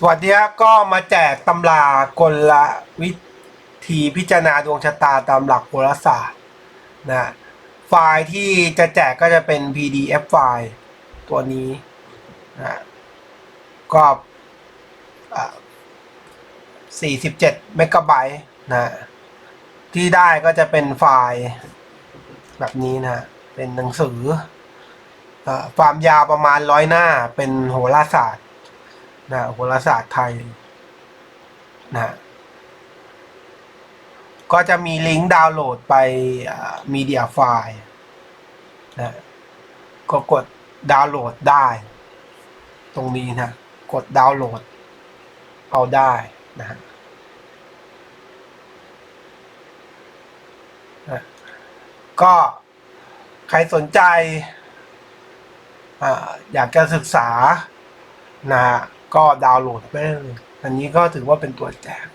สวัสดีครับก็มาแจกตำรากลวิธีพิจารณาดวงชะตาตามหลักโหราศาสตร์นะไฟล์ที่จะแจกก็จะเป็น PDF ไฟล์ตัวนี้นะก็47เมกะไบต์นะที่ได้ก็จะเป็นไฟล์แบบนี้นะเป็นหนังสือความยาวประมาณร้อยหน้าเป็นโหราศาสตร์ นะโหราศาสตร์ไทยนะก็จะมีลิงก์ดาวน์โหลดไปมีเดียไฟล์นะก็กดดาวน์โหลดได้ ตรงนี้นะ กดดาวน์โหลด เอาได้นะฮะก็ใครสนใจออยากจะศึกษานะฮะ ก็ดาวน์โหลดไปได้เลยอันนี้ก็ถือว่าเป็นตัวแจก